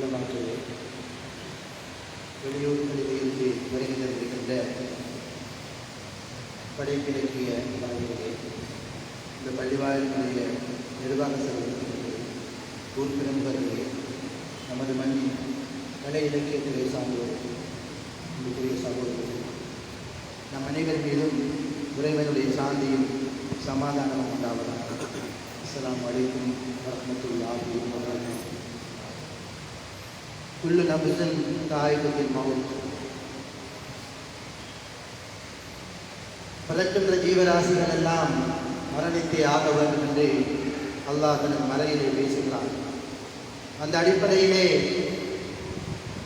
உள்ளமாக்கவே வெளியூர்களில் இருந்து வருகை தந்திருக்கின்ற படைப்பிலக்கிய வாழ்விலே இந்த பள்ளிவாயிலுடைய நிர்வாக சபையிலே ஊர் பிரமுகர்களே நமது மண்ணின் கலை இலக்கியத்திலே சார்ந்தோர் அன்புக்குரிய சகோதரர்கள் நம் அனைவர் மீதும் இறைவனுடைய சாந்தியும் சமாதானமும் உண்டாவதாக. அஸ்ஸலாமு அலைக்கும் வரஹ்மத்துல்லாஹி வபரகாத்துஹு. குல்லு நபுசன் தாய்பத்தில் மவுத் பிறக்கின்ற ஜீவராசிகள் எல்லாம் மரணித்தே ஆக வேண்டும் என்று அல்லாஹ் தனது மறையிலே பேசுகிறான் அந்த அடிப்படையிலே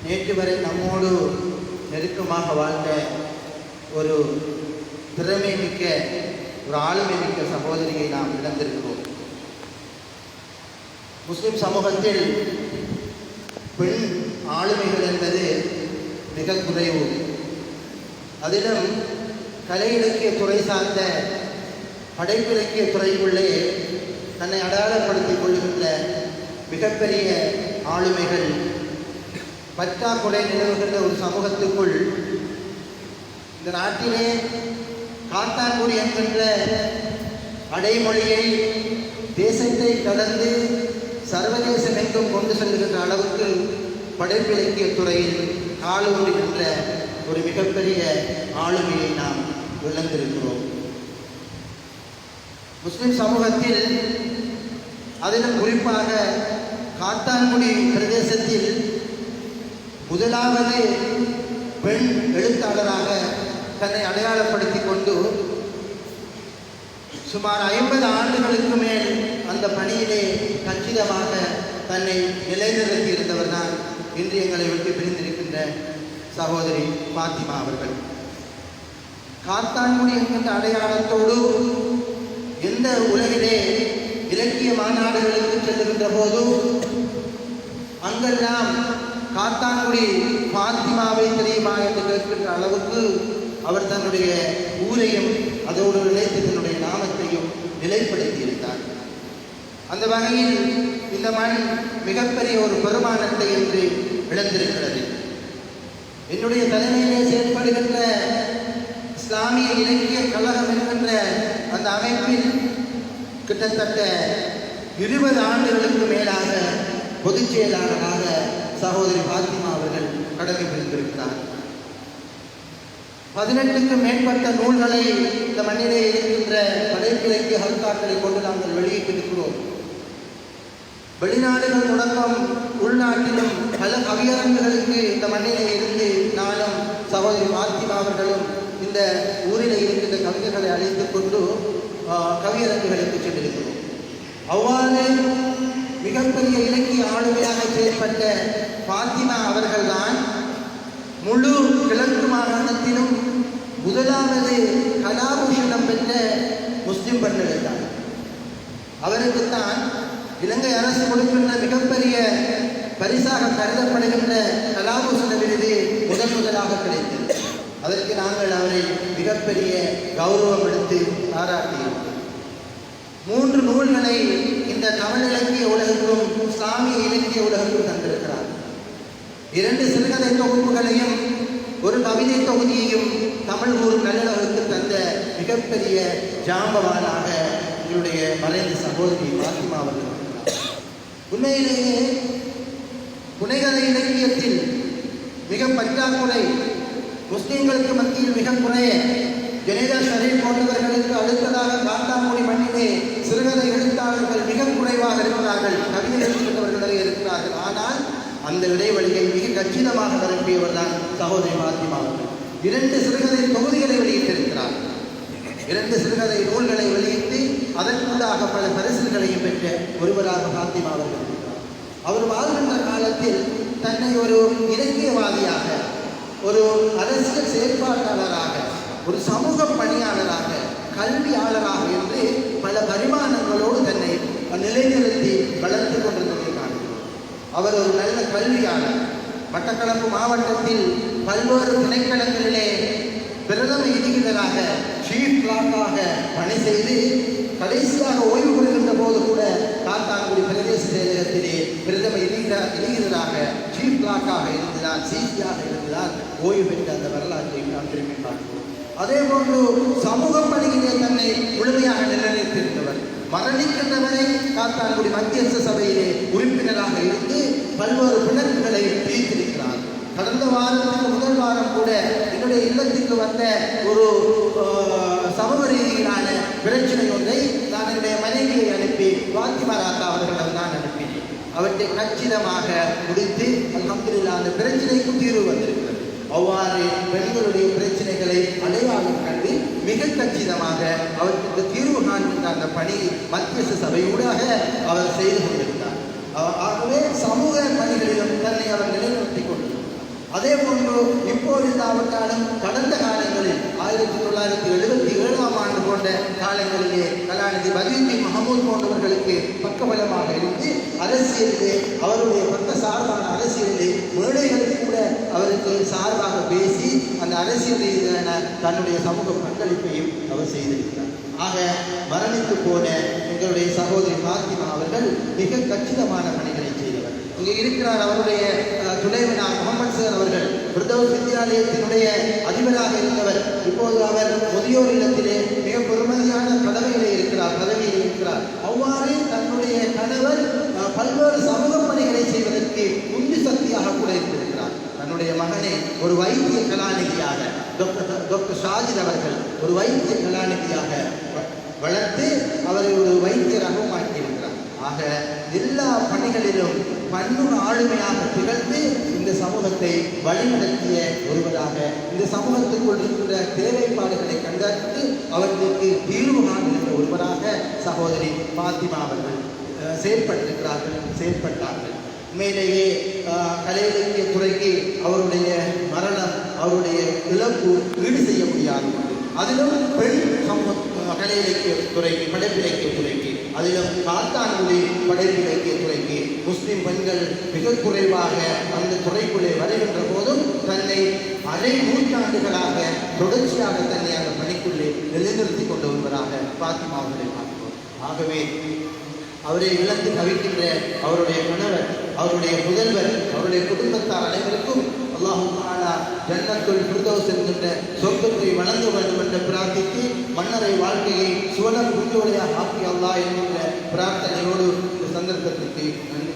நேற்று வரை நம்மோடு நெருக்கமாக வாழ்ந்த ஒரு திறமை மிக்க ஒரு ஆளுமை மிக்க சகோதரியை நாம் இழந்திருக்கிறோம். முஸ்லிம் சமூகத்தில் பெண் ஆளுமைகள் என்பது மிக குறைவு. அதிலும் கலை இலக்கிய துறை சார்ந்த படைப்பிலக்கிய துறைக்குள்ளே தன்னை அடையாளப்படுத்திக் கொள்கின்ற மிகப்பெரிய ஆளுமைகள். பற்றாக்குறை நிலவுகின்ற ஒரு சமூகத்துக்குள் இந்த நாட்டிலே காத்தான்குடி என்கின்ற அடைமொழியை தேசத்தை கடந்து சர்வதேசம் எங்கும் கொண்டு செல்கின்ற அளவுக்கு படைப்பிலக்கிய துறையில் காலூறுகின்ற ஒரு மிகப்பெரிய ஆளுமையை நாம் விளங்கிருக்கிறோம் முஸ்லிம் சமூகத்தில் அதிலும் குறிப்பாக காத்தான்குடி பிரதேசத்தில் முதலாவது பெண் எழுத்தாளராக தன்னை அடையாளப்படுத்திக் கொண்டு சுமார் ஐம்பது ஆண்டுகளுக்கு மேல் அந்த பணியிலே கச்சிதமாக தன்னை நிலைநிறுத்தி இருந்தவர் தான் இன்று எங்களை விட்டு பிரிந்திருக்கின்ற சகோதரி பாத்திமா அவர்கள். காத்தான்குடி என்கின்ற அடையாளத்தோடு எந்த உலகிலே இலக்கிய மாநாடுகளுக்கு செல்லுகின்ற போது அங்கெல்லாம் காத்தான்குடி பாத்திமாவை தெரியுமா என்று கேட்கின்ற அளவுக்கு அவர் தன்னுடைய ஊரையும் அதோடு இணைத்து தன்னுடைய நாமத்தையும் நிலைப்படுத்த அந்த வகையில் இந்த மண் மிகப்பெரிய ஒரு பெருமானத்தை என்று இழந்திருக்கிறது என்னுடைய தலைமையிலே செயல்படுகின்ற இஸ்லாமிய இலக்கிய கழகம் என்கின்ற அந்த அமைப்பில் கிட்டத்தட்ட இருபது ஆண்டுகளுக்கு மேலாக பொதுச் செயலாளராக சகோதரி பாத்திமா அவர்கள் கடமை புரிந்திருக்கிறார் பதினெட்டுக்கும் மேற்பட்ட நூல்களை இந்த மண்ணிலே இருக்கின்ற படைப்பிலக்கிய ஹல்காக்களை கொண்டு நாங்கள் வெளியிட்டிருக்கிறோம். வெளிநாடுகள் தொடக்கம் உள்நாட்டிலும் பல கவியரங்குகளுக்கு இந்த மண்ணிலே இருந்து நானும் சகோதரி பாத்திமா அவர்களும் இந்த ஊரில் இருக்கின்ற கவிஞர்களை அழைத்துக் கொண்டு கவியரங்குகளுக்கு சென்றிருக்கிறோம். அவ்வாறு மிகப்பெரிய இலக்கிய ஆளுமையாக செயல்பட்ட பாத்திமா அவர்கள்தான் முழு கிழக்கு மாகாணத்திலும் முதலாவது கலாபூஷணம் பெற்ற முஸ்லிம் பெண் எழுத்தாளர் அவருக்குத்தான் இலங்கை அரசு கொடுக்கின்ற மிகப்பெரிய பரிசாக கருதப்படுகின்ற கலாபூஷண விருது முதன் முதலாக கிடைத்தது. அதற்கு நாங்கள் அவரை மிகப்பெரிய கௌரவம் எடுத்து பாராட்டியிருக்கிறோம் மூன்று நூல்களை இந்த தமிழ் இலக்கிய உலகத்திலும் இஸ்லாமிய இலக்கிய உலகத்திலும் தந்திருக்கிறார். இரண்டு சிறுகதை தொகுப்புகளையும் ஒரு கவிதை தொகுதியையும் தமிழ் ஊர் நல்லளவுக்கு தந்த மிகப்பெரிய ஜாம்பவானாக என்னுடைய மறைந்த சகோதரி பாத்திமா அவர்கள் உண்மையிலேயே புனைகதை இலக்கியத்தில் மிக பற்றாக்குறை முஸ்லீம்களுக்கு மத்தியில் மிக குறைய ஜெனேதா ஷரீப் போன்றவர்களுக்கு அடுத்ததாக காத்தாங்குடி மண்ணிலே சிறுகதை எழுத்தாளர்கள் மிக குறைவாக இருக்கிறார்கள் கவிதை எழுதுகின்றவர்கள் இருக்கிறார்கள். ஆனால் அந்த இடைவெளியை மிக கச்சிதமாக நிரப்பியவர் தான் சகோதரி பாத்திமா இரண்டு சிறுகதை தொகுதிகளை வெளியிட்டிருக்கிறார். இரண்டு சிறுகதை நூல்களை வெளியிட்டு அதற்குள்ளாக பல பரிசுகளையும் பெற்ற ஒருவராக பாத்திமா அவர்கள் அவர் வாழ்கின்ற காலத்தில் தன்னை ஒரு இலக்கியவாதியாக ஒரு அரசியல் செயற்பாட்டாளராக ஒரு சமூக பணியாளராக கல்வியாளராக என்று பல பரிமாணங்களோடு தன்னை நிலைநிறுத்தி வளர்த்து கொண்டிருந்ததை காண்கிறோம். அவர் ஒரு நல்ல கல்வியாளர். மட்டக்களப்பு மாவட்டத்தில் பல்வேறு திணைக்களங்களிலே பிரதம இதிகாராக சீஃப் கிளாக்காக பணி செய்து கடைசியாக ஓய்வு பெறுகின்ற போது கூட காத்தான்குடி பிரதேச செயலகத்திலே பிரதம இளைஞர் இளைஞராக சீஃப் கிளாக்காக இருந்தார் செய்தியாக இருந்தார் ஓய்வு பெற்ற அந்த வரலாற்றை நாம் திரும்பி பார்க்கிறோம். அதே போன்று சமூக பணியிலே தன்னை முழுமையாக நிலைநிறுத்தியிருந்தவர் மரணிக்கின்றவரை காத்தான்குடி மத்தியஸ்த சபையிலே உறுப்பினராக இருந்து பல்வேறு பிணக்குகளை பிரித்திருக்கிறார். கடந்த வாரத்துக்கு முதல் வாரம் கூட என்னுடைய இல்லத்துக்கு வந்த ஒரு சமூக ரீதியிலான பிரச்சனை ஒன்றை அனுப்பி வாத்திமா அவர்களிடம் தான் அனுப்பினேன். அவற்றை கச்சிதமாக முடித்து அல்ஹம்துலில்லாஹ் அந்த பிரச்சனைக்கு தீர்வு வந்திருக்கிறது. அவ்வாறு பெண்களுடைய பிரச்சனைகளை அடையாளம் கண்டு மிக கச்சிதமாக அவற்றுக்கு தீர்வு காண்கின்ற அந்த பணி மத்தியஸ்த சபையூடாக அவர் செய்து கொண்டிருந்தார். ஆகவே சமூக பணிகளிலும் தன்னை அவர் நிலைநிறுத்தி கொண்டிருந்தார். அதே போன்று இப்போது இல்லாவிட்டாலும் கடந்த காலங்களில் ஆயிரத்தி தொள்ளாயிரத்தி எழுபத்தி போன்ற காலங்களிலே கலாநிதி பதியுத்தீன் மஹமூத் போன்றவர்களுக்கு பக்கபலமாக இருந்து அரசியலிலே அவருடைய பக்க சார்பான அரசியலிலே மேடைகளுக்கு கூட அவருக்கு சார்பாக பேசி அந்த அரசியல் ரீதியான தன்னுடைய சமூக பங்களிப்பையும் அவர் செய்திருக்கிறார். ஆக மரணித்து போன எங்களுடைய சகோதரி பாத்திமா அவர்கள் மிக கச்சிதமான பணிகள் இங்கே இருக்கிறார் அவருடைய துணைவனார் துணைவினார் முகமது சார் அவர்கள். பிரதோஸ் வித்தியாலயத்தினுடைய அதிபராக இருந்தவர். இப்போது அவர் முதியோர் இல்லத்திலே மிக பெருமதியான கடவையிலே இருக்கிறார் பதவியில் இருக்கிறார். அவ்வாறு தன்னுடைய கணவர் பல்வேறு சமூக பணிகளை செய்வதற்கு உந்து சக்தியாக கூட இருந்திருக்கிறார். தன்னுடைய மகனை ஒரு வைத்திய கலாநிதியாக டாக்டர் டாக்டர் ஷாஜித் அவர்கள் ஒரு வைத்திய கலாநிதியாக வ- வளர்த்து அவரை ஒரு வைத்தியராகவும் ஆக்கியிருக்கிறார். ஆக எல்லா பணிகளிலும் பன்முக ஆளுமையாக திகழ்ந்து இந்த சமூகத்தை வழிநடத்திய ஒருவராக இந்த சமூகத்துக்குள் இருக்கின்ற தேவைப்பாடுகளை கண்டறிந்து அவர்களுக்கு தீர்வு காண்கின்ற ஒருவராக சகோதரி பாத்திமா அவர்கள் செயற்பட்டிருக்கிறார்கள் செயற்பட்டார்கள். உண்மையிலேயே கலை இலக்கிய துறைக்கு அவருடைய மரணம் அவருடைய இழப்பு ஈடு செய்ய முடியாது. அதிலும் பெண் சமூக கலை இலக்கிய துறைக்கு படைப்பிலக்கிய துறைக்கு அதிலும் காத்தான்குடி படைப்பிலக்கிய துறைக்கு முஸ்லிம் பெண்கள் மிக குறைவாக அந்த துறைக்குள்ளே வருகின்ற போதும் தன்னை அரை நூற்றாண்டுகளாக தொடர்ச்சியாக தன்னை அந்த பணிக்குள்ளே நிலைநிறுத்திக் கொண்டு வருவதாக பாத்திமா அவர்களை பார்க்கிறோம். ஆகவே அவரை இழந்து தவிக்கின்ற அவருடைய கணவர் அவருடைய முதல்வர் அவருடைய குடும்பத்தார் அனைவருக்கும் அல்லாஹு தாலா ஜன்னத்துல் ஃபிர்தௌஸ் என்கின்ற சொர்க்கத்தை வழங்க வேண்டும் என்று பிரார்த்தித்து மன்னரை வாழ்க்கையை சுவன புரிஞ்சோடையாக ஆக்கி அல்லாஹ் என்கின்ற பிரார்த்தனையோடு இந்த சந்தர்ப்பத்திற்கு நன்றி.